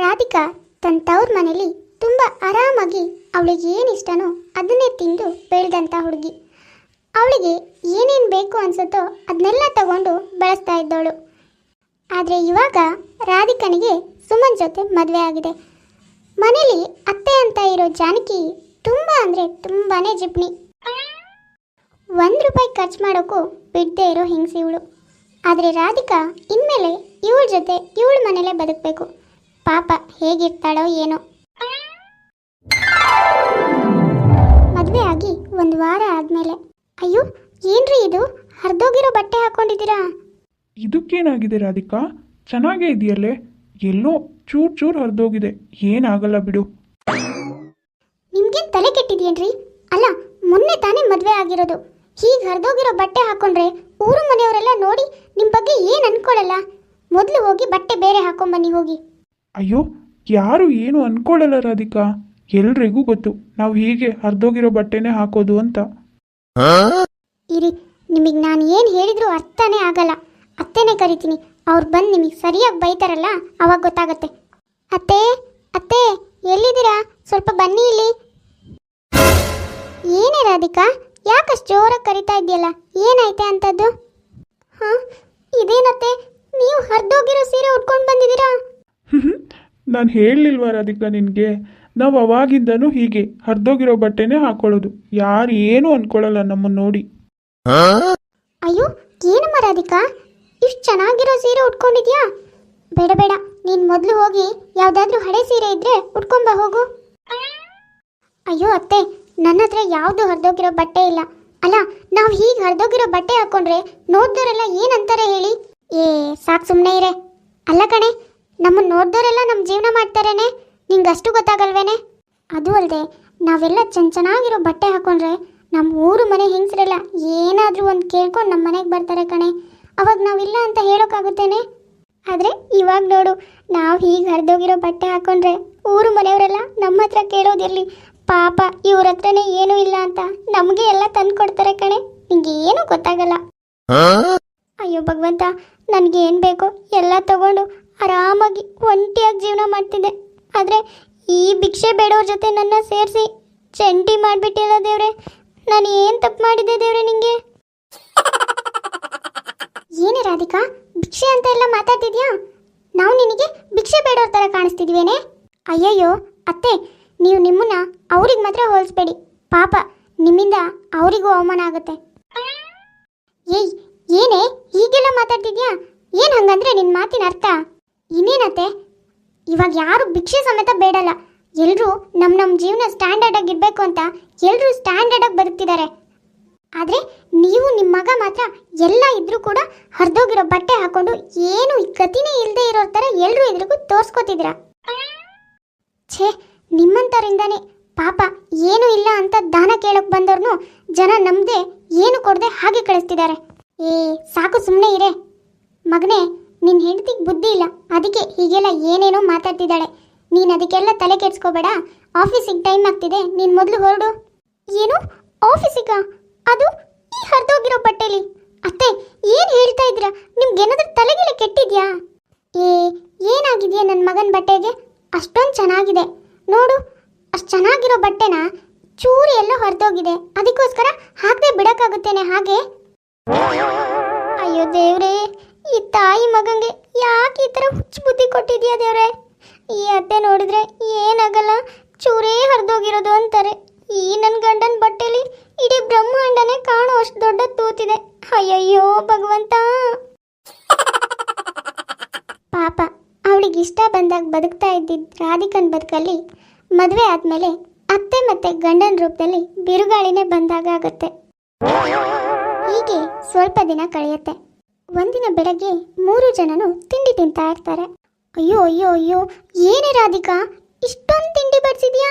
ರಾಧಿಕಾ ತನ್ನ ತವ್ರ ಮನೇಲಿ ತುಂಬ ಆರಾಮಾಗಿ ಅವಳಿಗೆ ಏನು ಇಷ್ಟನೋ ಅದನ್ನೇ ತಿಂದು ಬೆಳೆದಂಥ ಹುಡುಗಿ. ಅವಳಿಗೆ ಏನೇನು ಬೇಕು ಅನ್ಸುತ್ತೋ ಅದನ್ನೆಲ್ಲ ತಗೊಂಡು ಬಳಸ್ತಾ ಇದ್ದವಳು ಆದರೆ ಇವಾಗ ರಾಧಿಕನಿಗೆ ಸುಮನ್ ಜೊತೆ ಮದುವೆ ಆಗಿದೆ. ಮನೇಲಿ ಅತ್ತೆ ಅಂತ ಇರೋ ಜಾನಕಿ ತುಂಬ ಅಂದರೆ ತುಂಬಾ ಜಿಪ್ಣಿ ಒಂದು ರೂಪಾಯಿ ಖರ್ಚು ಮಾಡೋಕ್ಕೂ ಬಿಡದೇ ಇರೋ ಹಿಂಗ್ಸಿ ಇವಳು. ಆದರೆ ರಾಧಿಕಾ ಇನ್ಮೇಲೆ ಇವಳ ಜೊತೆ ಇವಳ ಮನೇಲೇ ಬದುಕಬೇಕು. ಪಾಪ ಹೇಗಿರ್ತಾಳೋ ಏನೋ. ಮದುವೆ ಆಗಿ ಒಂದು ವಾರ ಆದಮೇಲೆ. ಅಯ್ಯೋ ಏನ್ರಿ ಇದು? ಹರಿದೋಗಿರೋ ಬಟ್ಟೆ ಹಾಕೊಂಡಿದ್ದೀರಾ? ಇದಕ್ಕೇನಾಗಿದೆ ರಾಧಿಕಾ? ಚೆನ್ನಾಗೇ ಇದೆಯಲ್ಲೇ? ಎಲ್ಲೋ ಚೂರ್ ಚೂರ್ ಹರಿದೋಗಿದೆ. ಏನಾಗಲ್ಲ ಬಿಡು. ನಿಮ್ಗೆ ತಲೆ ಕೆಟ್ಟಿದ್ಯೇನ್ರಿ? ಅಲ್ಲ ಮೊನ್ನೆ ತಾನೇ ಮದ್ವೆ ಆಗಿರೋದು. ಹೀಗೆ ಹರಿದೋಗಿರೋ ಬಟ್ಟೆ ಹಾಕೊಂಡ್ರೆ ಊರು ಮನೆಯವರೆಲ್ಲ ನೋಡಿ ನಿಮ್ ಬಗ್ಗೆ ಏನ್ ಅನ್ಕೊಳಲ್ಲ? ಮೊದಲು ಹೋಗಿ ಬಟ್ಟೆ ಬೇರೆ ಹಾಕೊಂಬನ್ನಿ ಹೋಗಿ. ಅಯ್ಯೋ, ಯಾರು ಏನು ಅನ್ಕೊಳ್ಳಲ್ಲ ರಾಧಿಕಾ? ಎಲ್ರಿಗೂ ಗೊತ್ತು, ನಾವು ಹೀಗೆ ಹರಿದೋಗಿರೋ ಬಟ್ಟೆನೇ ಹಾಕೋದು ಅಂತ. ಇರಿ, ನಿಮಗೆ ನಾನು ಏನು ಹೇಳಿದ್ರು ಅರ್ಥನೇ ಆಗಲ್ಲ. ಅತ್ತೆನೇ ಕರಿತೀನಿ, ಅವ್ರು ಬಂದು ನಿಮಗೆ ಸರಿಯಾಗಿ ಬೈತಾರಲ್ಲ, ಅವಾಗ ಗೊತ್ತಾಗತ್ತೆ. ಅತ್ತೆ ಅತ್ತೆ, ಎಲ್ಲಿದ್ದೀರಾ? ಸ್ವಲ್ಪ ಬನ್ನಿ ಇಲ್ಲಿ. ಏನೇ ರಾಧಿಕಾ ಯಾಕಷ್ಟು ಜೋರಾಗಿ ಕರಿತಾ ಇದೆಯಲ್ಲ ಏನಾಯ್ತೆ ಅಂತದ್ದು? ಹಾಂ, ಇದೇನತ್ತೆ, ನೀವು ಹರಿದೋಗಿರೋ ಸೀರೆ ಉಟ್ಕೊಂಡು ಬಂದಿದ್ದೀರಾ? ನಾನು ಹೇಳಲಿಲ್ವ ರಾಧಿಕಾ ನಿನಗೆ? ನಾವು ಅವಾಗಿಂದನೂ ಹೀಗೆ, ಹರಿದೋಗಿರೋ ಬಟ್ಟೆನೇ ಹಾಕೊಳ್ಳೋದು. ಯಾರು ಏನೂ ಅನ್ಕೊಳ್ಳಲ್ಲ ನಮ್ಮನ್ನು ನೋಡಿ. ಅಯ್ಯೋ, ಏನಮ್ಮ ರಾಧಿಕಾ? ಇಷ್ಟು ಚೆನ್ನಾಗಿರೋ ಸೀರೆ ಉಟ್ಕೊಂಡಿದ್ಯಾ? ಬೇಡ ಬೇಡ. ನೀನು ಮೊದಲು ಹೋಗಿ ಯಾವುದಾದ್ರೂ ಹಳೆ ಸೀರೆ ಇದ್ರೆ ಉಟ್ಕೊಂಬ, ಹೋಗು. ಅಯ್ಯೋ ಅತ್ತೆ ನನ್ನ ಹತ್ರ ಯಾವುದು ಹರಿದೋಗಿರೋ ಬಟ್ಟೆ ಇಲ್ಲ. ಅಲ್ಲ, ನಾವು ಹೀಗೆ ಹರಿದೋಗಿರೋ ಬಟ್ಟೆ ಹಾಕೊಂಡ್ರೆ ನೋಡ್ದೋರೆಲ್ಲ ಏನಂತಾರೆ ಹೇಳಿ? ಏ, ಸಾಕು ಸುಮ್ಮನೆ ಇರೆ. ಅಲ್ಲ ಕಣೆ ನಮ್ಮನ್ನು ನೋಡ್ದೋರೆಲ್ಲ ನಮ್ಮ ಜೀವನ ಮಾಡ್ತಾರೇನೆ? ನಿಂಗೆ ಅಷ್ಟು ಗೊತ್ತಾಗಲ್ವೇನೆ? ಅದು ಅಲ್ಲದೆ ನಾವೆಲ್ಲ ಚೆನ್ನ ಚೆನ್ನಾಗಿರೋ ಬಟ್ಟೆ ಹಾಕೊಂಡ್ರೆ ನಮ್ಮ ಊರು ಮನೆ ಹೆಂಗಸರೆಲ್ಲ ಏನಾದರೂ ಒಂದು ಕೇಳ್ಕೊಂಡು ನಮ್ಮ ಮನೆಗೆ ಬರ್ತಾರೆ ಕಣೆ. ಅವಾಗ ನಾವಿಲ್ಲ ಅಂತ ಹೇಳೋಕ್ಕಾಗುತ್ತೇನೆ ಆದರೆ ಇವಾಗ ನೋಡು ನಾವು ಹೀಗೆ ಹರಿದೋಗಿರೋ ಬಟ್ಟೆ ಹಾಕೊಂಡ್ರೆ ಊರು ಮನೆಯವರೆಲ್ಲ ನಮ್ಮ ಹತ್ರ ಕೇಳೋದಿರಲಿ. ಪಾಪ ಇವ್ರ ಹತ್ರನೇ ಏನೂ ಇಲ್ಲ ಅಂತ ನಮಗೆ ಎಲ್ಲ ತಂದು ಕೊಡ್ತಾರೆ ಕಣೆ. ನಿಂಗೆ ಏನೂ ಗೊತ್ತಾಗಲ್ಲ. ಅಯ್ಯೋ ಭಗವಂತ ನನಗೆ ಏನು ಬೇಕೋ? ಎಲ್ಲ ತಗೊಂಡು ಆರಾಮಾಗಿ ಒಂಟಿಯಾಗಿ ಜೀವನ ಮಾಡ್ತಿದ್ದೆ. ಆದರೆ ಈ ಭಿಕ್ಷೆ ಬೇಡೋರ ಜೊತೆ ನನ್ನ ಸೇರಿಸಿ ಚಂಟಿ ಮಾಡಿಬಿಟ್ಟಿಲ್ಲ ದೇವ್ರೆ. ನಾನು ಏನು ತಪ್ಪು ಮಾಡಿದ್ದೆ ದೇವ್ರೆ ನಿಂಗೆ? ಏನೇ ರಾಧಿಕಾ, ಭಿಕ್ಷೆ ಅಂತ ಎಲ್ಲ ಮಾತಾಡ್ತಿದ್ಯಾ? ನಾವು ನಿನಗೆ ಭಿಕ್ಷೆ ಬೇಡೋರ ಥರ ಕಾಣಿಸ್ತಿದ್ವೇನೆ? ಅಯ್ಯಯ್ಯೋ, ಅತ್ತೆ, ನೀವು ನಿಮ್ಮನ್ನ ಅವ್ರಿಗೆ ಮಾತ್ರ ಹೋಲಿಸ್ಬೇಡಿ. ಪಾಪ, ನಿಮ್ಮಿಂದ ಅವರಿಗೂ ಅವಮಾನ ಆಗುತ್ತೆ. ಏಯ್, ಏನೇ ಈಗೆಲ್ಲ ಮಾತಾಡ್ತಿದ್ಯಾ? ಏನು ಹಂಗಂದ್ರೆ ನಿನ್ನ ಮಾತಿನ ಅರ್ಥ? ಇನ್ನೇನತ್ತೆ? ಇವಾಗ ಯಾರು ಭಿಕ್ಷೆ ಸಮೇತ ಬೇಡಲ್ಲ. ಎಲ್ಲರೂ ನಮ್ಮ ನಮ್ಮ ಜೀವನ ಸ್ಟ್ಯಾಂಡರ್ಡ್ ಆಗಿ ಇರಬೇಕು ಅಂತ ಎಲ್ಲರೂ ಸ್ಟ್ಯಾಂಡರ್ಡ್ ಆಗಿ ಬದುಕ್ತಿದ್ದಾರೆ ಆದರೆ ನೀವು ನಿಮ್ಮ ಮಗ ಮಾತ್ರ ಎಲ್ಲ ಇದ್ರೂ ಕೂಡ ಹರಿದೋಗಿರೋ ಬಟ್ಟೆ ಹಾಕೊಂಡು ಏನು ಗತಿನೇ ಇಲ್ಲದೆ ಇರೋ ಥರ ಎಲ್ಲರೂ ಎಲ್ರಿಗೂ ತೋರಿಸ್ಕೊತಿದ್ರ ಛೇ ನಿಮ್ಮಂಥರಿಂದಾನೇ ಪಾಪ, ಏನೂ ಇಲ್ಲ ಅಂತ ದಾನ ಕೇಳೋಕೆ ಬಂದವ್ರನ್ನು ಜನ ನಮ್ಮದೇ ಏನು ಕೊಡದೆ ಹಾಗೆ ಕಳಿಸ್ತಿದ್ದಾರೆ. ಏ, ಸಾಕು ಸುಮ್ಮನೆ ಇರೇ. ಮಗನೇ ನಿನ್ನ ಹೆಂಡತಿಗೆ ಬುದ್ಧಿ ಇಲ್ಲ. ಅದಕ್ಕೆ ಹೀಗೆಲ್ಲ ಏನೇನೋ ಮಾತಾಡ್ತಿದ್ದಾಳೆ. ನೀನು ಅದಕ್ಕೆಲ್ಲ ತಲೆ ಕೆಡ್ಸ್ಕೋಬೇಡ. ಆಫೀಸಿಗೆ ಟೈಮ್ ಆಗ್ತಿದೆ. ನೀನು ಮೊದಲು ಹೊರಡು. ಏನು? ಆಫೀಸಿಗ? ಅದು ಈ ಹರಿದೋಗಿರೋ ಬಟ್ಟೆಲಿ. ಅತ್ತೆ, ಏನು ಹೇಳ್ತಾ ಇದ್ದೀರಾ? ನಿಮ್ಗೇನಾದ್ರೂ ತಲೆಗಿಲೆ ಕೆಟ್ಟಿದ್ಯಾ? ಏ, ಏನಾಗಿದೆಯಾ ನನ್ನ ಮಗನ ಬಟ್ಟೆಗೆ? ಅಷ್ಟೊಂದು ಚೆನ್ನಾಗಿದೆ. ನೋಡು, ಅಷ್ಟು ಚೆನ್ನಾಗಿರೋ ಬಟ್ಟೆನ? ಚೂರು ಎಲ್ಲ ಹರಿದೋಗಿದೆ. ಅದಕ್ಕೋಸ್ಕರ ಹಾಕದೆ ಬಿಡೋಕ್ಕಾಗುತ್ತೇನೆ, ಹಾಗೆ? ಅಯ್ಯೋ ದೇವ್ರೇ. ಈ ತಾಯಿ ಮಗಂಗೆ ಯಾಕೆ ಈ ಥರ ಹುಚ್ಚು ಬುದ್ಧಿ ಕೊಟ್ಟಿದ್ಯಾ ದೇವ್ರೆ? ಈ ಅತ್ತೆ ನೋಡಿದ್ರೆ ಏನಾಗಲ್ಲ, ಚೂರೇ ಹರಿದೋಗಿರೋದು ಅಂತಾರೆ. ಈ ನನ್ನ ಗಂಡನ ಬಟ್ಟೆಲಿ ಇಡೀ ಬ್ರಹ್ಮಾಂಡನೇ ಕಾಣೋ ಅಷ್ಟು ದೊಡ್ಡ ತೂತಿದೆ. ಅಯ್ಯಯ್ಯೋ ಭಗವಂತ. ಪಾಪ, ಅವಳಿಗೆ ಇಷ್ಟ ಬಂದಾಗ ಬದುಕ್ತಾ ಇದ್ದಿದ್ದ ರಾಧಿಕನ್ ಬದುಕಲ್ಲಿ ಮದುವೆ ಆದಮೇಲೆ ಅತ್ತೆ ಮತ್ತೆ ಗಂಡನ ರೂಪದಲ್ಲಿ ಬಿರುಗಾಳಿನೇ ಬಂದಾಗ ಆಗುತ್ತೆ. ಹೀಗೆ ಸ್ವಲ್ಪ ದಿನ ಕಳೆಯುತ್ತೆ. ಒಂದಿನ ಬೆಳಗ್ಗೆ ಮೂರು ಜನನು ತಿಂಡಿ ತಿಂತಾ ಇರ್ತಾರೆ. ಅಯ್ಯೋ ಅಯ್ಯೋ ಅಯ್ಯೋ, ಏನೇ ರಾಧಿಕಾ, ಇಷ್ಟೊಂದು ತಿಂಡಿ ಬಡಿಸಿದ್ಯಾ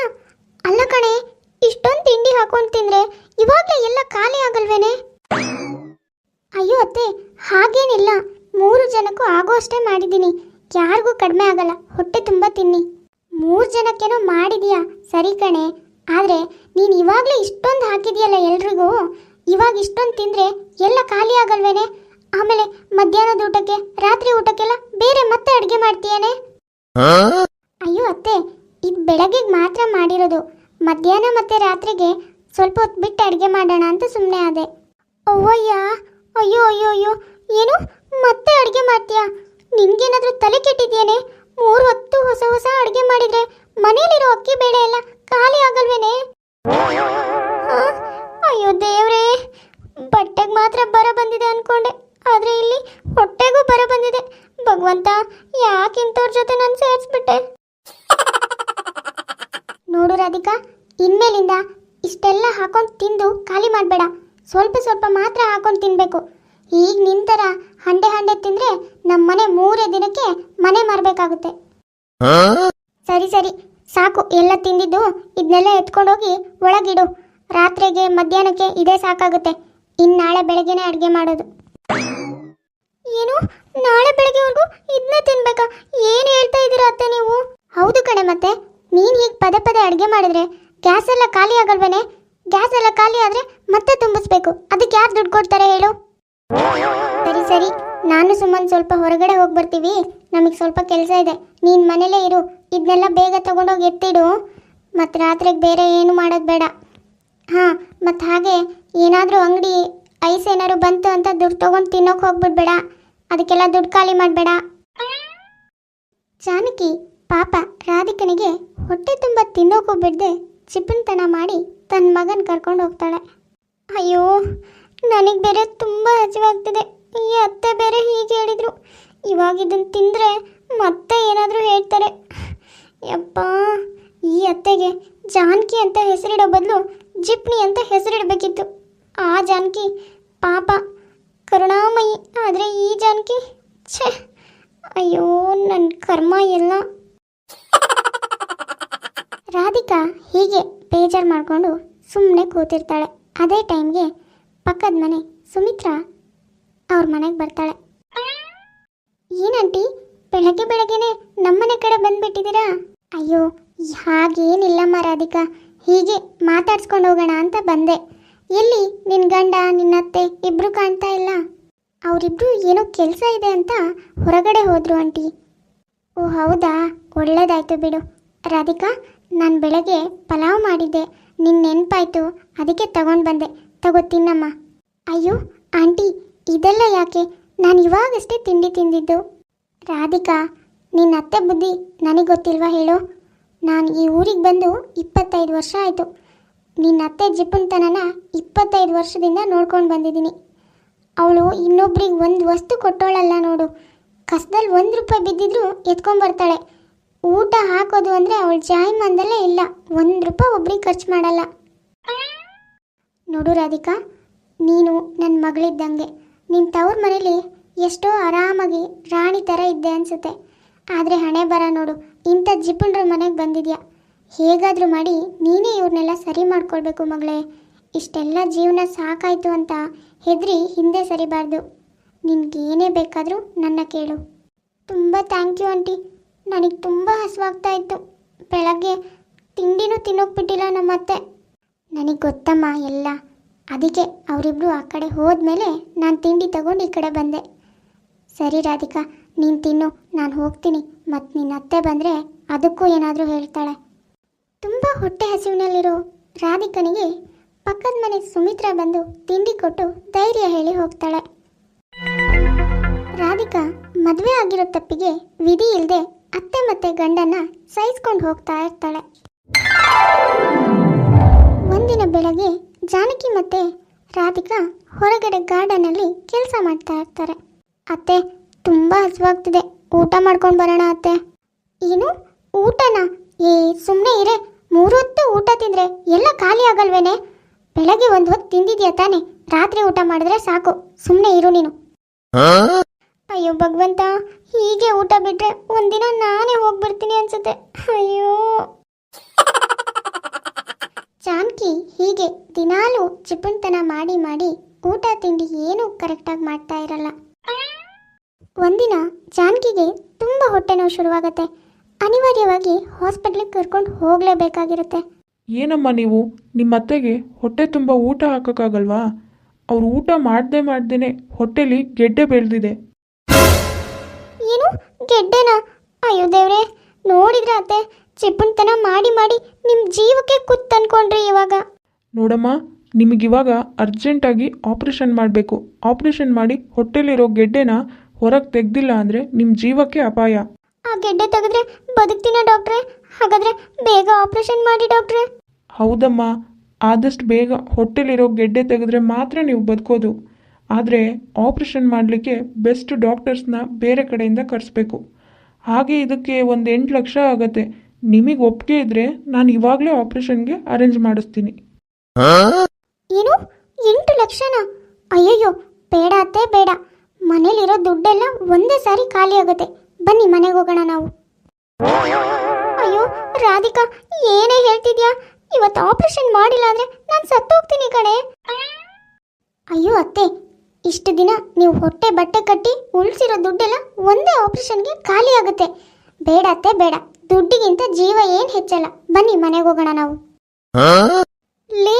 ಅಲ್ಲ ಕಣೆ, ಇಷ್ಟೊಂದು ತಿಂಡಿ ಹಾಕೊಂಡು ತಿಂದ್ರೆ ಇವಾಗಲೇ ಎಲ್ಲ ಖಾಲಿ ಆಗಲ್ವೇನೆ? ಅಯ್ಯೋ ಅತ್ತೆ, ಹಾಗೇನಿಲ್ಲ. ಮೂರು ಜನಕ್ಕೂ ಆಗೋ ಅಷ್ಟೇ ಮಾಡಿದ್ದೀನಿ. ಯಾರಿಗೂ ಕಡಿಮೆ ಆಗಲ್ಲ. ಹೊಟ್ಟೆ ತುಂಬ ತಿನ್ನಿ. ಮೂರು ಜನಕ್ಕೇನೋ ಮಾಡಿದೀಯಾ? ಸರಿ ಕಣೆ. ಆದರೆ ನೀನು ಇವಾಗಲೇ ಇಷ್ಟೊಂದು ಹಾಕಿದೆಯಲ್ಲ ಎಲ್ರಿಗೂ? ಇವಾಗ ಇಷ್ಟೊಂದು ತಿಂದರೆ ಎಲ್ಲ ಖಾಲಿ ಆಗಲ್ವೇನೆ? ಆಮೇಲೆ ಮಧ್ಯಾಹ್ನದ ಊಟಕ್ಕೆ ರಾತ್ರಿ ಊಟಕ್ಕೆಲ್ಲ ಬೇರೆ ಮತ್ತೆ ಅಡುಗೆ ಇದು ಬೆಳಗ್ಗೆಗೆ ಮಾತ್ರ ಮಾಡಿರೋದು. ಮಧ್ಯಾಹ್ನ ಮತ್ತೆ ರಾತ್ರಿಗೆ ಸ್ವಲ್ಪ ಹೊತ್ತು ಬಿಟ್ಟು ಅಡುಗೆ ಮಾಡೋಣ ಅಂತ ಸುಮ್ಮನೆ ಆದೆ. ಅವ್ವಯ್ಯ ಅಯ್ಯೋ ಅಯ್ಯೋ ಅಯ್ಯೋ ಏನು? ಮತ್ತೆ ಅಡುಗೆ ಮಾಡ್ತೀಯಾ? ನಿನ್ಗೇನಾದರೂ ತಲೆ ಕೆಟ್ಟಿದ್ಯೇನೆ? ಮೂರು ಹೊತ್ತು ಹೊಸ ಹೊಸ ಅಡುಗೆ ಮಾಡಿದ್ರೆ ಮನೇಲಿರೋ ಅಕ್ಕಿ ಬೇಳೆ ಎಲ್ಲ ಖಾಲಿ ಆಗಲ್ವೇನೆ? ಅಯ್ಯೋ ದೇವ್ರೇ ಬಟ್ಟೆಗೆ ಮಾತ್ರ ಬರ ಬಂದಿದೆ ಅನ್ಕೊಂಡೆ. ಆದ್ರೆ ಇಲ್ಲಿ ಹೊಟ್ಟೆಗೂ ಬರ ಬಂದಿದೆ. ಭಗವಂತ ಯಾಕೆ ಇಂಥವ್ರ ಜೊತೆ ನಾನು ಸೇರಿಸ್ಬಿಟ್ಟೆ? ನೋಡು ರಾಧಿಕಾ ಇನ್ಮೇಲಿಂದ ಇಷ್ಟೆಲ್ಲ ಹಾಕೊಂಡು ತಿಂದು ಖಾಲಿ ಮಾಡಬೇಡ. ಸ್ವಲ್ಪ ಸ್ವಲ್ಪ ಮಾತ್ರ ಹಾಕೊಂಡು ತಿನ್ಬೇಕು. ಈಗ ನಿಂತರ ಹಂಡೆ ಹಂಡೆ ತಿಂದ್ರೆ ನಮ್ಮ ಮನೆ ಮೂರೇ ದಿನಕ್ಕೆ ಮನೆ ಮಾರಬೇಕಾಗುತ್ತೆ. ಸರಿ ಸರಿ. ಸಾಕು ಎಲ್ಲ ತಿಂದಿದ್ದು ಇದನ್ನೆಲ್ಲ ಎತ್ಕೊಂಡೋಗಿ ಒಳಗಿಡು. ರಾತ್ರಿಗೆ ಮಧ್ಯಾಹ್ನಕ್ಕೆ ಇದೇ ಸಾಕಾಗುತ್ತೆ. ಇನ್ನು ನಾಳೆ ಬೆಳಗ್ಗೆನೆ ಅಡುಗೆ ಮಾಡೋದು. ಏನು? ನಾಳೆ ಬೆಳಗ್ಗೆವರೆಗೂ ಇದನ್ನ ತಿನ್ಬೇಕಾ? ಏನು ಹೇಳ್ತಾ ಇದ್ದೀರಾ ಅತ್ತೆ ನೀವು? ಹೌದು ಕಣೆ ಮತ್ತೆ. ನೀನು ಹೀಗೆ ಪದೇ ಪದೇ ಅಡುಗೆ ಮಾಡಿದ್ರೆ ಗ್ಯಾಸ್ ಎಲ್ಲ ಖಾಲಿ ಆಗಲ್ವೇನೆ? ಗ್ಯಾಸ್ ಎಲ್ಲ ಖಾಲಿ ಆದರೆ ಮತ್ತೆ ತುಂಬಿಸ್ಬೇಕು. ಅದಕ್ಕೆ ಯಾರು ದುಡ್ಡು ಕೊಡ್ತಾರೆ ಹೇಳು? ಸರಿ ಸರಿ. ನಾನು ಸುಮ್ಮನೆ ಸ್ವಲ್ಪ ಹೊರಗಡೆ ಹೋಗಿ ಬರ್ತೀವಿ. ನಮಗೆ ಸ್ವಲ್ಪ ಕೆಲಸ ಇದೆ. ನೀನು ಮನೇಲೇ ಇರು. ಇದನ್ನೆಲ್ಲ ಬೇಗ ತಗೊಂಡೋಗಿ ಎತ್ತಿಡು. ಮತ್ತು ರಾತ್ರಿಗೆ ಬೇರೆ ಏನು ಮಾಡೋದು ಬೇಡ. ಹಾಂ ಮತ್ತು ಹಾಗೆ ಏನಾದರೂ ಅಂಗಡಿ ಐಸ್ ಏನಾದ್ರು ಬಂತು ಅಂತ ದುಡ್ಡು ತಗೊಂಡು ತಿನ್ನೋಕೆ ಹೋಗ್ಬಿಡ್ಬೇಡ. ಅದಕ್ಕೆಲ್ಲ ದುಡ್ಡು ಖಾಲಿ ಮಾಡಬೇಡ. ಜಾನಕಿ, ಪಾಪ ರಾಧಿಕನಿಗೆ ಹೊಟ್ಟೆ ತುಂಬ ತಿನ್ನೋಕ್ಕೂ ಬಿಡದೆ ಚಿಪ್ಪನ್ತನ ಮಾಡಿ ತನ್ನ ಮಗನ ಕರ್ಕೊಂಡು ಹೋಗ್ತಾಳೆ. ಅಯ್ಯೋ, ನನಗೆ ಬೇರೆ ತುಂಬ ಹಸಿವಾಗ್ತಿದೆ ಈ ಅತ್ತೆ ಬೇರೆ ಹೀಗೆ ಹೇಳಿದರು. ಇವಾಗ ಇದನ್ನು ತಿಂದರೆ ಮತ್ತೆ ಏನಾದರೂ ಹೇಳ್ತಾರೆ. ಯಪ್ಪ, ಈ ಅತ್ತೆಗೆ ಜಾನಕಿ ಅಂತ ಹೆಸರಿಡೋ ಬದಲು ಜಿಪ್ನಿ ಅಂತ ಹೆಸರಿಡಬೇಕಿತ್ತು. ಆ ಜಾನಕಿ ಪಾಪ, ಕರುಣಾಮಯಿ. ಆದರೆ ಈ ಜಾನಕಿ, ಛೆ, ಅಯ್ಯೋ ನನ್ನ ಕರ್ಮ ಎಲ್ಲ. ರಾಧಿಕಾ ಹೀಗೆ ಬೇಜಾರು ಮಾಡಿಕೊಂಡು ಸುಮ್ಮನೆ ಕೂತಿರ್ತಾಳೆ. ಅದೇ ಟೈಮ್ಗೆ ಪಕ್ಕದ ಮನೆ ಸುಮಿತ್ರಾ ಅವ್ರ ಮನೆಗೆ ಬರ್ತಾಳೆ. ಏನಂಟಿ ಬೆಳಗ್ಗೆ ಬೆಳಗ್ಗೆನೆ ನಮ್ಮನೆ ಕಡೆ ಬಂದ್ಬಿಟ್ಟಿದ್ದೀರಾ? ಅಯ್ಯೋ, ಹಾಗೇನಿಲ್ಲಮ್ಮ ರಾಧಿಕಾ. ಹೀಗೆ ಮಾತಾಡ್ಸ್ಕೊಂಡು ಹೋಗೋಣ ಅಂತ ಬಂದೆ. ಎಲ್ಲಿ? ನಿನ್ನ ಗಂಡ ನಿನ್ನ ಅತ್ತೆ ಇಬ್ರು ಕಾಣ್ತಾ ಇಲ್ಲ. ಅವರಿಬ್ರು ಏನೋ ಕೆಲಸ ಇದೆ ಅಂತ ಹೊರಗಡೆ ಹೋದ್ರು ಆಂಟಿ. ಓ, ಹೌದಾ? ಒಳ್ಳೇದಾಯ್ತು ಬಿಡು. ರಾಧಿಕಾ, ನಾನು ಬೆಳಗ್ಗೆ ಪಲಾವ್ ಮಾಡಿದ್ದೆ. ನಿನ್ನ ನೆನಪಾಯ್ತು. ಅದಕ್ಕೆ ತಗೊಂಡು ಬಂದೆ. ತಗೋ, ತಿನ್ನಮ್ಮ. ಅಯ್ಯೋ, ಆಂಟಿ, ಇದೆಲ್ಲ ಯಾಕೆ? ನಾನು ಇವಾಗಷ್ಟೇ ತಿಂಡಿ ತಿಂದಿದ್ದು. ರಾಧಿಕಾ ನಿನ್ನ ಅತ್ತೆ ಬುದ್ಧಿ ನನಗೆ ಗೊತ್ತಿಲ್ವಾ ಹೇಳು? ನಾನು ಈ ಊರಿಗೆ ಬಂದು ಇಪ್ಪತ್ತೈದು ವರ್ಷ ಆಯಿತು. ನಿನ್ನ ಅತ್ತೆ ಜಿಪ್ಪುನ್ತನನ ಇಪ್ಪತ್ತೈದು ವರ್ಷದಿಂದ ನೋಡ್ಕೊಂಡು ಬಂದಿದ್ದೀನಿ. ಅವಳು ಇನ್ನೊಬ್ರಿಗೆ ಒಂದು ವಸ್ತು ಕೊಟ್ಟೋಳಲ್ಲ ನೋಡು. ಕಸದಲ್ಲಿ ಒಂದು ರೂಪಾಯಿ ಬಿದ್ದಿದ್ರು ಎತ್ಕೊಂಡ್ಬರ್ತಾಳೆ ಊಟ ಹಾಕೋದು ಅಂದರೆ ಅವಳ ಜಾಯಮಾನದಲ್ಲೇ ಇಲ್ಲ. ಒಂದು ರೂಪಾಯಿ ಒಬ್ರಿಗೆ ಖರ್ಚು ಮಾಡಲ್ಲ. ನೋಡು ರಾಧಿಕಾ, ನೀನು ನನ್ನ ಮಗಳಿದ್ದಂಗೆ. ನಿನ್ನ ತವ್ರ ಮನೇಲಿ ಎಷ್ಟೋ ಆರಾಮಾಗಿ ರಾಣಿ ಥರ ಇದ್ದೆ ಅನಿಸುತ್ತೆ. ಆದರೆ ಹಣೆ ಬರ ನೋಡು. ಇಂಥ ಜಿಪುಣ್ರ ಮನೆಗೆ ಬಂದಿದ್ಯಾ? ಹೇಗಾದರೂ ಮಾಡಿ ನೀನೇ ಇವ್ರನ್ನೆಲ್ಲ ಸರಿ ಮಾಡ್ಕೊಳ್ಬೇಕು ಮಗಳೇ. ಇಷ್ಟೆಲ್ಲ ಜೀವನ ಸಾಕಾಯಿತು ಅಂತ ಹೆದರಿ ಹಿಂದೆ ಸರಿಬಾರ್ದು. ನಿನಗೇನೇ ಬೇಕಾದರೂ ನನ್ನ ಕೇಳು. ತುಂಬ ಥ್ಯಾಂಕ್ ಯು ಆಂಟಿ ನನಗೆ ತುಂಬ ಹಸುವಾಗ್ತಾ ಇತ್ತು ಬೆಳಗ್ಗೆ ತಿಂಡಿನೂ ತಿನ್ನೋಕೆ ಬಿಟ್ಟಿಲ್ಲ ನಮ್ಮತ್ತೆ. ನನಗೆ ಗೊತ್ತಮ್ಮ ಎಲ್ಲ. ಅದಕ್ಕೆ ಅವರಿಬ್ಬರು ಆ ಕಡೆ ಹೋದ್ಮೇಲೆ ನಾನು ತಿಂಡಿ ತಗೊಂಡು ಈ ಕಡೆ ಬಂದೆ. ಸರಿ ರಾಧಿಕಾ, ನೀನು ತಿನ್ನು, ನಾನು ಹೋಗ್ತೀನಿ. ಮತ್ತು ನಿನ್ನ ಅತ್ತೆ ಬಂದರೆ ಅದಕ್ಕೂ ಏನಾದರೂ ಹೇಳ್ತಾಳೆ. ತುಂಬ ಹೊಟ್ಟೆ ಹಸಿವಿನಲ್ಲಿರೋ ರಾಧಿಕನಿಗೆ ಪಕ್ಕದ ಮನೆ ಸುಮಿತ್ರ ಬಂದು ತಿಂಡಿ ಕೊಟ್ಟು ಧೈರ್ಯ ಹೇಳಿ ಹೋಗ್ತಾಳೆ. ರಾಧಿಕಾ ಮದುವೆ ಆಗಿರೋ ತಪ್ಪಿಗೆ ವಿಧಿ ಇಲ್ಲದೆ ಅತ್ತೆ ಮತ್ತೆ ಗಂಡನ್ನ ಸಹಿಸ್ಕೊಂಡು ಹೋಗ್ತಾ ಇರ್ತಾಳೆ. ಒಂದಿನ ಬೆಳಗ್ಗೆ ಜಾನಕಿ ಮತ್ತೆ ರಾಧಿಕಾ ಹೊರಗಡೆ ಗಾರ್ಡನಲ್ಲಿ ಕೆಲಸ ಮಾಡ್ತಾ ಇರ್ತಾರೆ. ಅತ್ತೆ ತುಂಬ ಹಸುವಾಗ್ತಿದೆ. ಊಟ ಮಾಡ್ಕೊಂಡು ಬರೋಣ ಅತ್ತೆ. ಏನು? ಊಟನಾ? ಏ ಸುಮ್ಮನೆ ಇರೆ, ಮೂರು ಹೊತ್ತು ಊಟ ತಿಂದ್ರೆ ಎಲ್ಲ ಖಾಲಿ ಆಗಲ್ವೇನೆ? ಬೆಳಗ್ಗೆ ಒಂದು ಹೊತ್ತು ತಿಂದಿದ್ಯಾ ತಾನೆ? ರಾತ್ರಿ ಊಟ ಮಾಡಿದ್ರೆ ಸಾಕು ಸುಮ್ಮನೆ ಇರು ನೀನು. ಅಯ್ಯೋ ಭಗವಂತ, ಹೀಗೆ ಊಟ ಬಿಟ್ರೆ ಒಂದಿನ ನಾನೇ ಹೋಗ್ಬಿಡ್ತೀನಿ ಅನ್ಸುತ್ತೆ. ಅಯ್ಯೋ. ಜಾನ್ಕಿ ಹೀಗೆ ದಿನಾಲು ಚಿಪ್ಪಣ್ತನ ಮಾಡಿ ಮಾಡಿ ಊಟ ತಿಂಡಿ ಏನೂ ಕರೆಕ್ಟಾಗಿ ಮಾಡ್ತಾ ಇರಲ್ಲ. ಒಂದಿನ ಜಾನ್ಕಿಗೆ ತುಂಬ ಹೊಟ್ಟೆ ನೋವು ಶುರುವಾಗತ್ತೆ. ಅನಿವಾರ್ಯವಾಗಿ ಹಾಸ್ಪಿಟ್ಲಿಗೆ ಕರ್ಕೊಂಡು ಹೋಗಲೇಬೇಕಾಗಿರುತ್ತೆ. ಏನಮ್ಮ ನೀವು? ನಿಮ್ಮ ಅತ್ತೆಗೆ ಹೊಟ್ಟೆ ತುಂಬ ಊಟ ಹಾಕೋಕ್ಕಾಗಲ್ವಾ? ಅವ್ರು ಊಟ ಮಾಡದೆ ಮಾಡ್ದೇನೆ ಹೊಟ್ಟೆಲಿ ಗೆಡ್ಡೆ ಬೆಳೆದಿದೆ. ಏನು? ಗೆಡ್ಡೆನಾ? ಅಯ್ಯೋ ದೇವ್ರೆ ನೋಡಿದ್ರ ಅತ್ತೆ ಚಿಪ್ಪುಣ್ತನ ಮಾಡಿ ಮಾಡಿ ನಿಮ್ಮ ಜೀವಕ್ಕೆ ಕುತ್ತು ಅನ್ಕೊಂಡ್ರಿ ಇವಾಗ. ನೋಡಮ್ಮ ನಿಮಗಿವಾಗ ಅರ್ಜೆಂಟಾಗಿ ಆಪ್ರೇಷನ್ ಮಾಡಬೇಕು. ಆಪ್ರೇಷನ್ ಮಾಡಿ ಹೊಟ್ಟೆಲಿರೋ ಗೆಡ್ಡೆನ ಹೊರಗೆ ತೆಗ್ದಿಲ್ಲ ಅಂದರೆ ನಿಮ್ಮ ಜೀವಕ್ಕೆ ಅಪಾಯ. ಆ ಗೆಡ್ಡೆ ತೆಗೆದ್ರೆ ಬದುಕ್ತೀನ ಡಾಕ್ಟ್ರೆ. ಹಾಗಾದ್ರೆ ಬೇಗ ಆಪರೇಷನ್ ಮಾಡಿ ಡಾಕ್ಟ್ರೆ. ಹೌದಮ್ಮ ಆದಷ್ಟು ಬೇಗ ಹೊಟ್ಟೆಲಿರೋ ಗೆಡ್ಡೆ ತೆಗೆದ್ರೆ ಮಾತ್ರ ನೀವು ಬದುಕೋದು. ಆದರೆ ಆಪ್ರೇಷನ್ ಮಾಡಲಿಕ್ಕೆ ಬೆಸ್ಟ್ ಡಾಕ್ಟರ್ಸ್ನ ಬೇರೆ ಕಡೆಯಿಂದ ಕರೆಸ್ಬೇಕು. ಹಾಗೆ ಇದಕ್ಕೆ ಒಂದು ಎಂಟು ಲಕ್ಷ ಆಗುತ್ತೆ. ನಿಮಗೆ ಒಪ್ಪಿಗೆ ಇದ್ದರೆ ನಾನು ಇವಾಗಲೇ ಆಪ್ರೇಷನ್ಗೆ ಅರೇಂಜ್ ಮಾಡಿಸ್ತೀನಿ. ಏನು? ಎಂಟು ಲಕ್ಷನಾ? ಅಯ್ಯಯ್ಯೋ ಬೇಡ ಅತ್ತೆ ಬೇಡ. ಮನೇಲಿರೋ ದುಡ್ಡೆಲ್ಲ ಒಂದೇ ಸಾರಿ ಖಾಲಿ ಆಗುತ್ತೆ. ಬನ್ನಿ, ಮನೆಗೆ ಹೋಗೋಣ ನಾವು. ಅಯ್ಯೋ, ರಾಧಿಕಾ, ಏನೇ ಹೇಳ್ತಿದ್ಯಾ? ಇವತ್ತು ಆಪರೇಷನ್ ಮಾಡಿಲ್ಲ ಅಂದ್ರೆ ನಾನು ಸತ್ತೋಗ್ತೀನಿ ಕಣೆ. ಅಯ್ಯೋ, ಅತ್ತೆ, ಇಷ್ಟು ದಿನ ನೀವು ಹೊಟ್ಟೆ ಬಟ್ಟೆ ಕಟ್ಟಿ ಉಳಿಸಿರೋ ದುಡ್ಡೆಲ್ಲ ಒಂದೇ ಆಪರೇಷನ್ಗೆ ಖಾಲಿ ಆಗುತ್ತೆ. ಬೇಡ ಅತ್ತೆ, ಬೇಡ. ದುಡ್ಡಿಗಿಂತ ಜೀವ ಏನು ಹೆಚ್ಚಲ್ಲ. ಬನ್ನಿ, ಮನೆಗೆ ಹೋಗೋಣ ನಾವು. ಲೇ,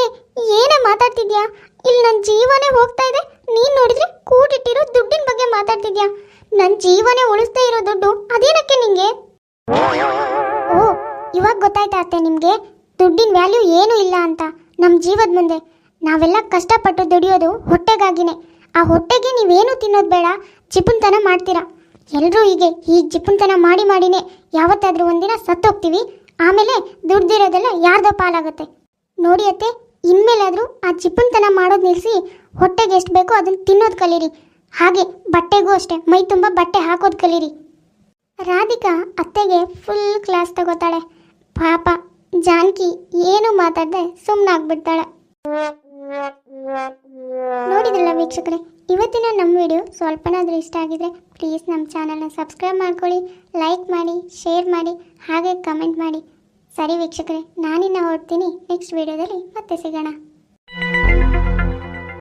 ಏನೇ ಮಾತಾಡ್ತಿದ್ಯಾ? ಇಲ್ಲಿ ನನ್ನ ಜೀವನೇ ಹೋಗ್ತಾ ಇದೆ. ನೀನ್ ನೋಡಿದ್ರೆ ಕೂಡಿಟ್ಟಿರೋ ದುಡ್ಡಿನ ಬಗ್ಗೆ ಮಾತಾಡ್ತಿದ್ಯಾ? ನನ್ನ ಜೀವನೇ ಉಳಿಸ್ತಾ ಇರೋ ದುಡ್ಡು ಅದೇನಕ್ಕೆ ನಿಂಗೆ? ಓ, ಇವಾಗ ಗೊತ್ತಾಯ್ತಾ ಅತ್ತೆ ನಿಮ್ಗೆ? ದುಡ್ಡಿನ ವ್ಯಾಲ್ಯೂ ಏನೂ ಇಲ್ಲ ಅಂತ. ನಮ್ಮ ಜೀವದ ಮುಂದೆ. ನಾವೆಲ್ಲ ಕಷ್ಟಪಟ್ಟು ದುಡಿಯೋದು ಹೊಟ್ಟೆಗಾಗಿನೇ. ಆ ಹೊಟ್ಟೆಗೆ ನೀವೇನು ತಿನ್ನೋದು ಬೇಡ ಚಿಪುನ್ತನ ಮಾಡ್ತೀರಾ? ಎಲ್ಲರೂ ಹೀಗೆ ಈ ಚಿಪ್ಪುನ್ತನ ಮಾಡಿ ಮಾಡಿನೇ ಯಾವತ್ತಾದ್ರೂ ಒಂದಿನ ಸತ್ತೋಗ್ತೀವಿ. ಆಮೇಲೆ ದುಡ್ದಿರೋದೆಲ್ಲ ಯಾರ್ದೋ ಪಾಲಾಗುತ್ತೆ. ನೋಡಿ ಅತ್ತೆ, ಇನ್ಮೇಲಾದ್ರೂ ಆ ಚಿಪ್ಪನ್ತನ ಮಾಡೋದು ನಿಲ್ಲಿಸಿ ಹೊಟ್ಟೆಗೆ ಎಷ್ಟು ಬೇಕೋ ಅದನ್ನ ತಿನ್ನೋದು ಕಲೀರಿ. ಹಾಗೆ ಬಟ್ಟೆಗೂ ಅಷ್ಟೇ, ಮೈ ತುಂಬ ಬಟ್ಟೆ ಹಾಕೋದು ಕಲೀರಿ. ರಾಧಿಕಾ ಅತ್ತೆಗೆ ಫುಲ್ ಕ್ಲಾಸ್ ತಗೋತಾಳೆ. ಪಾಪ, ಜಾನಕಿ ಏನು ಮಾತಾಡದೆ ಸುಮ್ಮನಾಗ್ಬಿಡ್ತಾಳೆ ನೋಡಿದ್ರಲ್ಲ ವೀಕ್ಷಕರೇ, ಇವತ್ತಿನ ನಮ್ಮ ವಿಡಿಯೋ ಸ್ವಲ್ಪನಾದರೂ ಇಷ್ಟ ಆಗಿದ್ರೆ ಪ್ಲೀಸ್ ನಮ್ಮ ಚಾನಲ್ನ ಸಬ್ಸ್ಕ್ರೈಬ್ ಮಾಡ್ಕೊಳ್ಳಿ ಲೈಕ್ ಮಾಡಿ ಶೇರ್ ಮಾಡಿ, ಹಾಗೆ ಕಮೆಂಟ್ ಮಾಡಿ. ಸರಿ ವೀಕ್ಷಕರೇ, ನಾನಿನ್ನ ಹೊರಡ್ತೀನಿ ನೆಕ್ಸ್ಟ್ ವಿಡಿಯೋದಲ್ಲಿ ಮತ್ತೆ ಸಿಗೋಣ.